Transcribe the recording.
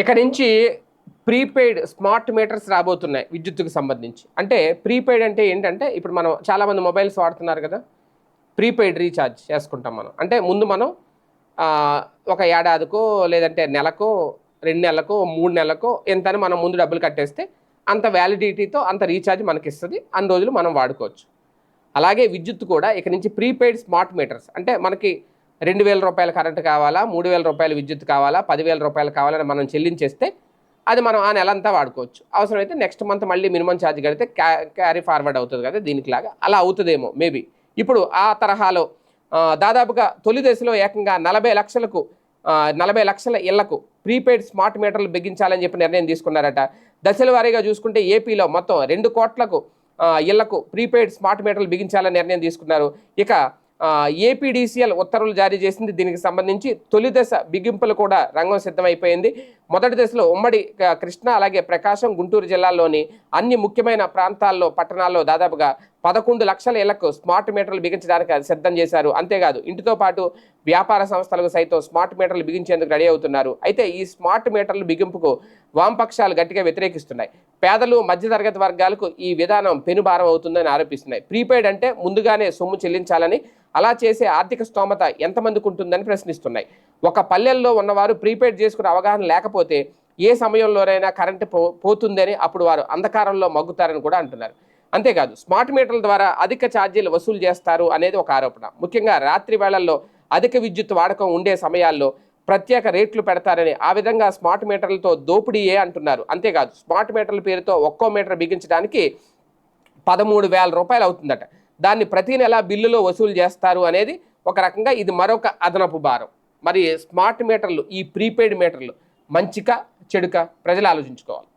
ఇక నుంచి prepaid smart meters రాబోతున్నాయి విద్యుత్తుకు సంబంధించి. అంటే ప్రీపెయిడ్ అంటే ఏంటంటే ఇప్పుడు మనం చాలామంది మొబైల్స్ వాడుతున్నారు కదా ప్రీపెయిడ్ రీఛార్జ్ చేసుకుంటాం మనం. అంటే ముందు మనం ఒక ఏడాదికో లేదంటే నెలకో రెండు నెలలకో మూడు నెలలకో ఎంతని మనం ముందు డబ్బులు కట్టేస్తే అంత వ్యాలిడిటీతో అంత రీఛార్జ్ మనకి ఇస్తుంది అన్ని రోజులు మనం వాడుకోవచ్చు. అలాగే విద్యుత్ కూడా ఇక నుంచి ప్రీపెయిడ్ స్మార్ట్ మీటర్స్ అంటే మనకి రెండు వేల రూపాయల కరెంట్ కావాలా? మూడు వేల రూపాయల విద్యుత్ కావాలా? పదివేల రూపాయలు కావాలని మనం చెల్లించేస్తే అది మనం ఆ నెల అంతా వాడుకోవచ్చు. అవసరమైతే నెక్స్ట్ మంత్ మళ్ళీ మినిమం ఛార్జ్ కడితే క్యా క్యారీ ఫార్వర్డ్ అవుతుంది కదా దీనికిలాగా అలా అవుతుందేమో మేబీ ఇప్పుడు ఆ తరహాలో దాదాపుగా తొలి దశలో ఏకంగా నలభై లక్షలకు నలభై లక్షల ఇళ్ళకు ప్రీపెయిడ్ స్మార్ట్ మీటర్లు బిగించాలని చెప్పి నిర్ణయం తీసుకున్నారట. దశల వారీగా చూసుకుంటే ఏపీలో మొత్తం రెండు కోట్లకు ఇళ్ళకు ప్రీపెయిడ్ స్మార్ట్ మీటర్లు బిగించాలని నిర్ణయం తీసుకున్నారు. ఇక ఏపీడీసీఎల్ ఉత్తర్వులు జారీ చేసింది. దీనికి సంబంధించి తొలి దశ బిగింపులు కూడా రంగం సిద్ధమైపోయింది. మొదటి దశలో ఉమ్మడి కృష్ణ కృష్ణా అలాగే ప్రకాశం గుంటూరు జిల్లాల్లోని అన్ని ముఖ్యమైన ప్రాంతాల్లో పట్టణాల్లో దాదాపుగా పదకొండు లక్షల ఇళ్ళకు స్మార్ట్ మీటర్లు బిగించడానికి అది సిద్ధం చేశారు. అంతేకాదు ఇంటితో పాటు వ్యాపార సంస్థలకు సైతం స్మార్ట్ మీటర్లు బిగించేందుకు రెడీ అవుతున్నారు. అయితే ఈ స్మార్ట్ మీటర్లు బిగింపుకు వామపక్షాలు గట్టిగా వ్యతిరేకిస్తున్నాయి. పేదలు మధ్యతరగతి వర్గాలకు ఈ విధానం పెనుభారం అవుతుందని ఆరోపిస్తున్నాయి. ప్రీపెయిడ్ అంటే ముందుగానే సొమ్ము చెల్లించాలని అలా చేసే ఆర్థిక స్తోమత ఎంతమందికి ఉంటుందని ప్రశ్నిస్తున్నాయి. ఒక పల్లెల్లో ఉన్నవారు ప్రీపెయిడ్ చేసుకునే అవగాహన లేకపోతే ఏ సమయంలోనైనా కరెంటు పో పోతుందని అప్పుడు వారు అంధకారంలో మగ్గుతారని కూడా అంటున్నారు. అంతేకాదు స్మార్ట్ మీటర్ల ద్వారా అధిక ఛార్జీలు వసూలు చేస్తారు అనేది ఒక ఆరోపణ. ముఖ్యంగా రాత్రి వేళల్లో అధిక విద్యుత్ వాడకం ఉండే సమయాల్లో ప్రత్యేక రేట్లు పెడతారని ఆ విధంగా స్మార్ట్ మీటర్లతో దోపిడీయే అంటున్నారు. అంతేకాదు స్మార్ట్ మీటర్ల పేరుతో ఒక్కో మీటర్ బిగించడానికి పదమూడు వేల రూపాయలు అవుతుందట. దాన్ని ప్రతి నెల బిల్లులో వసూలు చేస్తారు అనేది ఒక రకంగా ఇది మరొక అదనపు భారం. మరి స్మార్ట్ మీటర్లు ఈ ప్రీపెయిడ్ మీటర్లు మంచిక చెడుక? ప్రజలు ఆలోచించుకోవాలి.